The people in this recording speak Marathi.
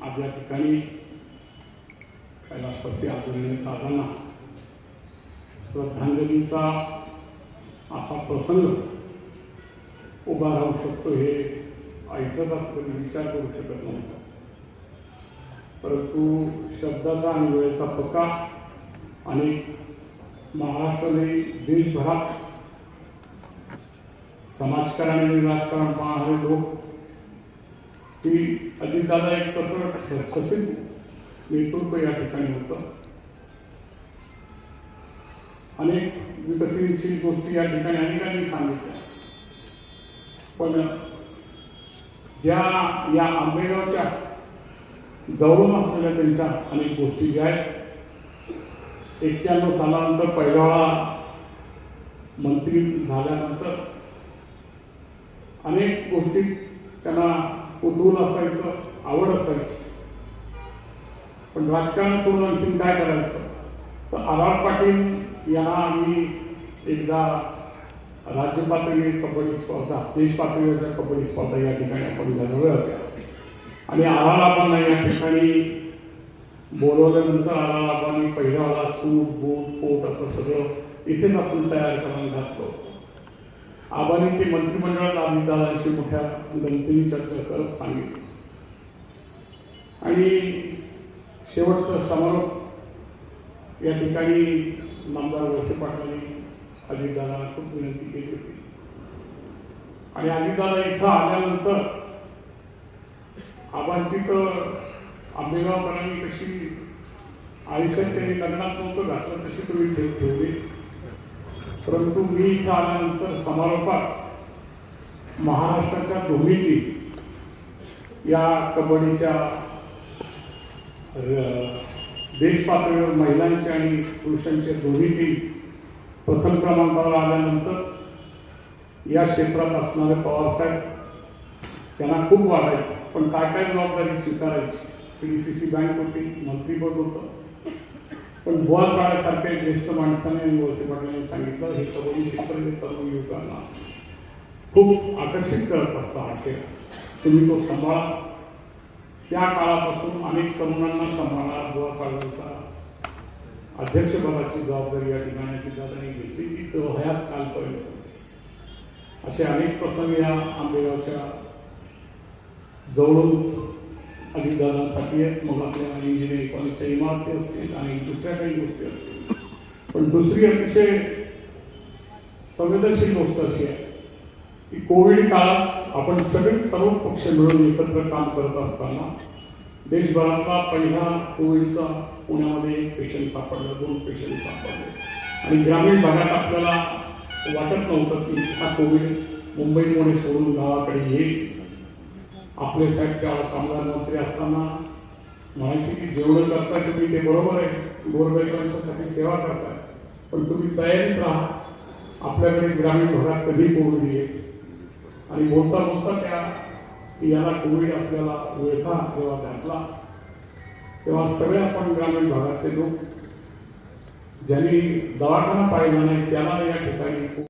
आपल्या ठिकाणी कैलासपती आदरणीय दादांना श्रद्धांजलीचा असा प्रसंग उभा राहू शकतो हे ऐकत असताना विचार करू शकत नव्हतं परंतु शब्दाचा आणि वेळेचा पक्का आणि महाराष्ट्र देशभरात समाजकारण आणि राजकारण पाहणारे लोक की अजितदादा एक कसं ठसठसीत नेतृत्व या ठिकाणी होतं. अनेक विकसनशील गोष्टी या ठिकाणी अनेकांनी सांगितल्या. पण ज्या या आंबेगावच्या जवळून असलेल्या त्यांच्या अनेक गोष्टी ज्या आहेत एक्क्याण्णव सालानंतर पहिला मंत्री झाल्यानंतर अनेक गोष्टी त्यांना कुतूल असायचं आवड असायची. पण राजकारण सोडून आणखीन काय करायचं? तर आर पाटील यांना आम्ही एकदा राज्य पातळी कबड्डी स्पर्धा देश पातळीवरच्या कबड्डी स्पर्धा या ठिकाणी आपण घडवल्या होत्या. आणि आरालाबांना या ठिकाणी बोलवल्यानंतर आरालाबांनी पहिला वेळा सूट बूट पोट असं सगळं इथेच आपण तयार करून घातलं आबांनी ते मंत्रिमंडळात अजितदादांशी मोठ्या गमतीने चर्चा करत सांगितली. आणि शेवटचा समारोप या ठिकाणी नामदार वळसे पाटलांनी अजितदादांना खूप विनंती केली होती. आणि अजितदादा इथं आल्यानंतर आबांची तर आंबेगावकरांनी कशी आयुष्यात त्यांनी लग्नात नव्हतं घातलं तशी तुम्ही ठेव ठेवली. परंतु मी इथं आल्यानंतर समारोपात महाराष्ट्राच्या दोन्ही टीम या कबड्डीच्या देश पातळीवर महिलांचे आणि पुरुषांचे दोन्ही टीम प्रथम क्रमांकावर आल्यानंतर या क्षेत्रात असणारे पवारसाहेब त्यांना खूप वाढायचं. पण काय काय जबाबदारी स्वीकारायची? पी सी सी बँक होती मंत्रीपद होतं. पण बुवा साळ्यासारख्या ज्येष्ठ माणसाने आणि वळसे पाटलांनी सांगितलं हे कबड्डी क्षेत्र हे तरुण युवकांना खूप आकर्षित करत असता हा खेळ तुम्ही तो सांभाळा. त्या काळापासून अनेक तरुणांना सांभाळा. बुवा साळ्यांचा अध्यक्षपदाची जबाबदारी या ठिकाणी दादांनी घेतली. ती तो हयात कालपर्यंत असे अनेक प्रसंग या आंबेगावच्या जवळून दादांसाठी आहेत मग आपल्या इंजिनिअरिंग कॉलेजच्या इमारती असतील आणि दुसऱ्या काही गोष्टी असतील. पण दुसरी अतिशय संवेदनशील गोष्ट अशी आहे की कोविड काळात आपण सगळे सर्व पक्ष मिळून एकत्र काम करत असताना देशभरातला पहिला कोविडचा पुण्यामध्ये एक पेशंट सापडला दोन पेशंट सापडले. आणि ग्रामीण भागात आपल्याला वाटत नव्हतं की हा कोविड मुंबई पुणे सोडून गावाकडे येईल. आपले साहेब त्यावेळेला कामगार मंत्री असताना म्हणायचे की जेवढं करताय तुम्ही ते बरोबर आहे. गोरगरिबांच्यासाठी सेवा करताय. पण तुम्ही तयारीत राहा. आपल्याकडे ग्रामीण भागात कधी कोविड येईल? आणि बोलता बोलता त्या याला कोविड आपल्याला वेळता जेव्हा घातला तेव्हा सगळे आपण ग्रामीण भागातले लोक ज्यांनी दवाखाना पाहिला नाही त्याला या ठिकाणी